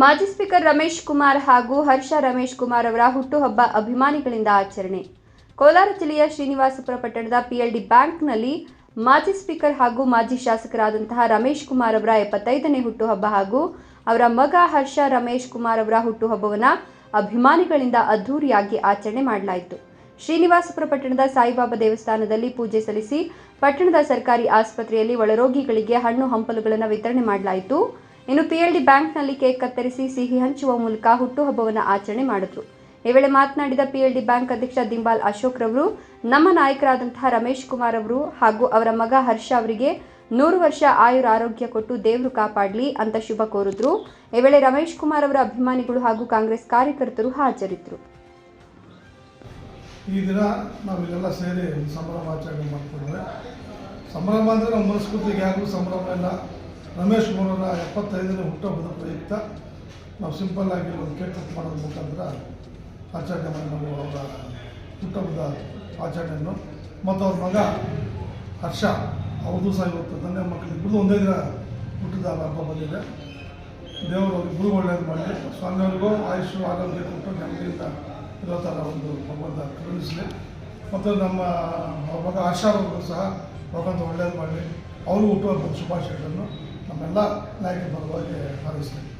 ಮಾಜಿ ಸ್ಪೀಕರ್ ರಮೇಶ್ ಕುಮಾರ್ ಹಾಗೂ ಹರ್ಷ ರಮೇಶ್ ಕುಮಾರ್ ಅವರ ಹುಟ್ಟುಹಬ್ಬ ಅಭಿಮಾನಿಗಳಿಂದ ಆಚರಣೆ. ಕೋಲಾರ ಜಿಲ್ಲೆಯ ಶ್ರೀನಿವಾಸಪುರ ಪಟ್ಟಣದ ಪಿಎಲ್ಡಿ ಬ್ಯಾಂಕ್ನಲ್ಲಿ ಮಾಜಿ ಸ್ಪೀಕರ್ ಹಾಗೂ ಮಾಜಿ ಶಾಸಕರಾದಂತಹ ರಮೇಶ್ ಕುಮಾರ್ ಅವರ ಎಪ್ಪತ್ತೈದನೇ ಹುಟ್ಟುಹಬ್ಬ ಹಾಗೂ ಅವರ ಮಗ ಹರ್ಷ ರಮೇಶ್ ಕುಮಾರ್ ಅವರ ಹುಟ್ಟುಹಬ್ಬವನ್ನು ಅಭಿಮಾನಿಗಳಿಂದ ಅದ್ಧೂರಿಯಾಗಿ ಆಚರಣೆ ಮಾಡಲಾಯಿತು. ಶ್ರೀನಿವಾಸಪುರ ಪಟ್ಟಣದ ಸಾಯಿಬಾಬಾ ದೇವಸ್ಥಾನದಲ್ಲಿ ಪೂಜೆ ಸಲ್ಲಿಸಿ ಪಟ್ಟಣದ ಸರ್ಕಾರಿ ಆಸ್ಪತ್ರೆಯಲ್ಲಿ ಒಳರೋಗಿಗಳಿಗೆ ಹಣ್ಣು ಹಂಪಲುಗಳನ್ನು ವಿತರಣೆ ಮಾಡಲಾಯಿತು. ಇನ್ನು ಪಿಎಲ್ಡಿ ಬ್ಯಾಂಕ್ನಲ್ಲಿ ಕೇಕ್ ಕತ್ತರಿಸಿ ಸಿಹಿ ಹಂಚುವ ಮೂಲಕ ಹುಟ್ಟುಹಬ್ಬವನ್ನು ಆಚರಣೆ ಮಾಡಿದ್ರು. ಈ ವೇಳೆ ಮಾತನಾಡಿದ ಪಿಎಲ್ಡಿ ಬ್ಯಾಂಕ್ ಅಧ್ಯಕ್ಷ ದಿಂಬಾಲ್ ಅಶೋಕ್ ರವರು, ನಮ್ಮ ನಾಯಕರಾದಂತಹ ರಮೇಶ್ ಕುಮಾರ್ ಅವರು ಹಾಗೂ ಅವರ ಮಗ ಹರ್ಷ ಅವರಿಗೆ ನೂರು ವರ್ಷ ಆಯುರ ಆರೋಗ್ಯ ಕೊಟ್ಟು ದೇವರು ಕಾಪಾಡಲಿ ಅಂತ ಶುಭ ಕೋರಿದ್ರು. ಈ ವೇಳೆ ರಮೇಶ್ ಕುಮಾರ್ ಅವರ ಅಭಿಮಾನಿಗಳು ಹಾಗೂ ಕಾಂಗ್ರೆಸ್ ಕಾರ್ಯಕರ್ತರು ಹಾಜರಿದ್ದರು ಈ ದಿನ ನಾವಿಲ್ಲೆಲ್ಲ ಸೇರಿ ಮಾಡ್ತಿದ್ದೇವೆ. ಸಂಭ್ರಮ ಅಂದರೆ ನಮ್ಮ ಸಂಭ್ರಮ ಇಲ್ಲ. ರಮೇಶ್ ಗೌಡರ ಎಪ್ಪತ್ತೈದನೇ ಹುಟ್ಟುಹಬ್ಬದ ಪ್ರಯುಕ್ತ ನಾವು ಸಿಂಪಲ್ ಆಗಿ ಒಂದು ಕೇಕ್ ಕಟ್ ಮಾಡೋದ್ರ ಮುಖಾಂತರ ಆಚಾರ್ಯ ಮಾಡಿ ಅವರ ಹುಟ್ಟುಹಬ್ಬದ ಆಚರಣೆಯನ್ನು ಮತ್ತು ಅವ್ರ ಮಗ ಹರ್ಷ, ಅವ್ರದ್ದು ಸಹ ಇವತ್ತು ತಂದೆ ಮಕ್ಕಳು ಇಬ್ಬರದು ಒಂದೇ ದಿನ ಹುಟ್ಟಿದ ಹಬ್ಬ ಬಂದಿದೆ. ದೇವರು ಇಬ್ಬರು ಒಳ್ಳೆಯದು ಮಾಡಿ, ಸ್ವಾಮಿಯವ್ರಿಗೂ ಆಯುಷು ಆರೋಗ್ಯ ಕೊಟ್ಟು ನೆಮ್ಮದಿಯಿಂದ ಇರೋ ಥರ ಒಂದು ಭಗವಂತ ಕರುಣಿಸಲಿ. ಮತ್ತು ನಮ್ಮ ಅವ್ರ ಮಗ ಆಶಾರವ್ರಿಗೂ ಸಹ ಭಗವಂತ ಒಳ್ಳೆಯದು ಮಾಡಲಿ. ಅವರು ಹುಟ್ಟುವ ಶುಭಾಶಯಗಳನ್ನು ನಮ್ಮೆಲ್ಲ ನಾಯಕರ ಪರವಾಗಿ ಹಾರೈಸ್ತೀನಿ